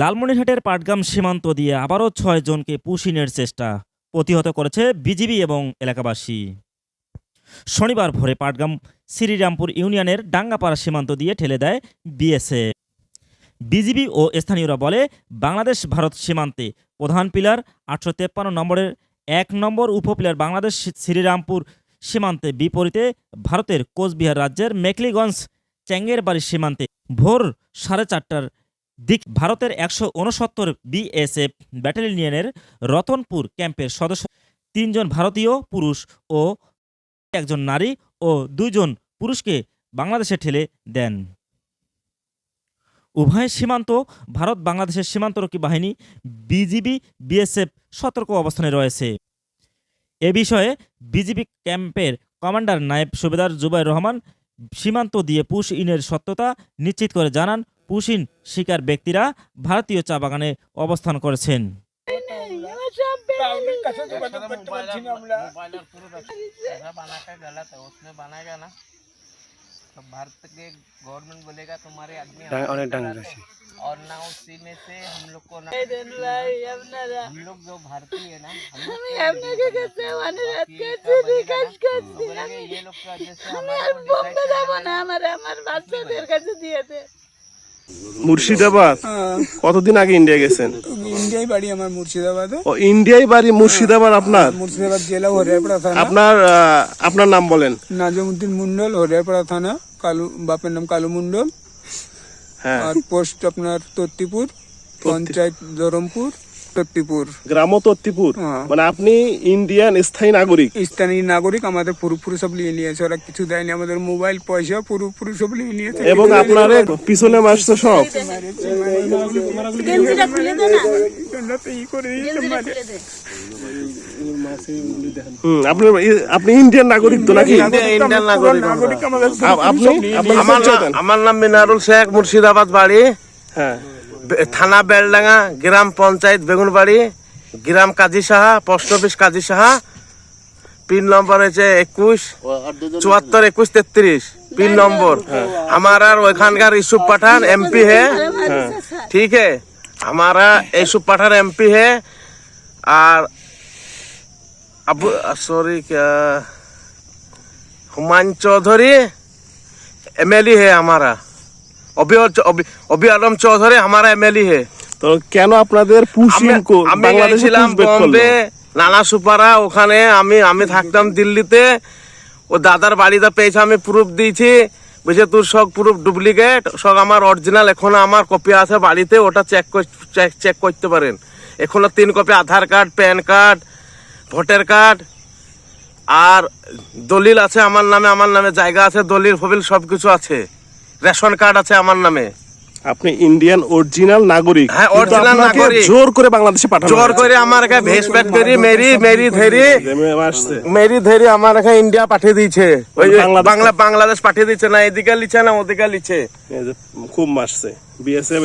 লালমনিরহাটের পাটগ্রাম সীমান্ত দিয়ে আবারও ছয় জনকে পুশিনের চেষ্টা প্রতিহত করেছে বিজিবি এবং এলাকাবাসী। শনিবার ভোরে পাটগ্রাম শ্রীরামপুর ইউনিয়নের ডাঙ্গাপাড়া সীমান্ত দিয়ে ঠেলে দেয় বিএসএফ। বিজিবি ও স্থানীয়রা বলে, বাংলাদেশ ভারত সীমান্তে প্রধান পিলার আটশো তেপ্পান্ন নম্বরের এক নম্বর উপপিলার বাংলাদেশ শ্রীরামপুর সীমান্তে বিপরীতে ভারতের কোচবিহার রাজ্যের মেকলিগঞ্জ চ্যাঙ্গের বাড়ির সীমান্তে ভোর সাড়ে চারটার দিক ভারতের একশো উনসত্তর বিএসএফ ব্যাটালিয়নের রতনপুর ক্যাম্পের সদস্য। তিনজন ভারতীয় পুরুষ ও একজন নারী ও দুইজন পুরুষকে বাংলাদেশে ঠেলে দেন। উভয় সীমান্ত, ভারত বাংলাদেশের সীমান্তরক্ষী বাহিনী, বিজিবি, বিএসএফ সতর্ক অবস্থানে রয়েছে। এ বিষয়ে বিজিবি ক্যাম্পের কমান্ডার নায়েব সুবেদার জুবাই রহমান সীমান্ত দিয়ে পুশ ইনের সত্যতা নিশ্চিত করে জানান পুশ ইন শিকার ব্যক্তিরা ভারতীয় চা বাগানে অবস্থান করেছেন कागज कसं ते बंद करतो म्हणते ना आम्हाला. मोबाइल और पूरा ऐसा बना के गलत है उसमें बनाएगा ना तो भारत के गवर्नमेंट बोलेगा तुम्हारे आदमी डांग- हमको उन्हें डांग निकाला जैसे। है। और ना उसी में से हम लोग को ना हम लोग जो भारतीय है ना हम लोग को बाकी का बनेगा ना, तो बोलेंगे ये लोग का जैसे हमारे মুর্শিদাবাদ? কতদিন আগে ইন্ডিয়া গেছেন? ইন্ডিয়াই বাড়ি আমার মুর্শিদাবাদে। ও ইন্ডিয়াই বাড়ি মুর্শিদাবাদ আপনার? মুর্শিদাবাদ জেলা হরিয়াপাড়া থানা। আপনার আপনার নাম বলেন। নাজমুদ্দিন মন্ডল হরিয়ারপাড়া থানা কালু বাপের নাম কালু মন্ডল। হ্যাঁ। আর পোস্ট আপনার তত্তিপুর পঞ্চায়েত ধরমপুর। তত্তিপুর গ্রাম তত্তিপুর হ্যাঁ। মানে আপনি ইন্ডিয়ান স্থায়ী নাগরিক? স্থানীয় নাগরিক আমাদের পুরোপুরি সব নিয়ে নিয়েছে। ওরা কিছু দেয়নি আমাদের মোবাইল পয়সা পুরোপুরি সব নিয়ে নিয়েছে। এবং আপনার পিছনে মাসছে সব। হুম, আপনি আপনি ইন্ডিয়ান নাগরিক তো নাকি? ইন্ডিয়ান নাগরিক আমরা। নাম মিনারুল শেখ মুর্শিদাবাদ বাড়ি। হ্যাঁ। থানা বেলডাঙ্গা গ্রাম পঞ্চায়েত বেগুনবাড়ি গ্রাম Kazi Saha post office Kazi Saha pin number হয়েছে একুশ চুয়াত্তর একুশ তেত্রিশ পিন নম্বর हमारा ওইখানকার ইসুফ পাঠান एमपी है ठीक है हमारा यूसुफ पठान एमपी है और अब सॉरी क्या हुमायूं चौधरी एमएलए है हमारा अभी अभी अभी आलम चौधरी हमारा एमएलए है তো কেন আপনাদের পুশিং আমি- কো আমি বাংলাদেশে গেছিলাম পুশব্যাক করলো বম্বে নানা সুপারা ওখানে আমি আমি থাকতাম দিল্লিতে ও দাদার বাড়িতে পেয়েছে আমি প্রুফ দিয়েছি বুঝে তোর সব প্রুফ ডুপ্লিকেট সব আমার অরিজিনাল এখনো আমার কপি আছে বাড়িতে ওটা চেক চেক চেক করতে পারেন এখনো তিন copy Aadhaar card PAN card voter card আর দলিল আছে আমার নামে আমার নামে জায়গা আছে দলিল ফবিল সব কিছু আছে রেশন কার্ড আছে আমার নামে। আপনি ইন্ডিয়ান অরিজিনাল নাগরিক। হ্যাঁ অরিজিনাল নাগরিক। জোর করে বাংলাদেশে পাঠানো জোর করে আমার কাছে ভেস প্যাট করে মেরি মেরি ধেরি। মেরি ধেরি আমার কাছে ইন্ডিয়া পাঠিয়ে দিয়েছে। ওই বাংলা বাংলাদেশ পাঠিয়ে দিয়েছে না এদিকে লিখে না ওদিকে লিখে খুব মারছে। বিএসএফ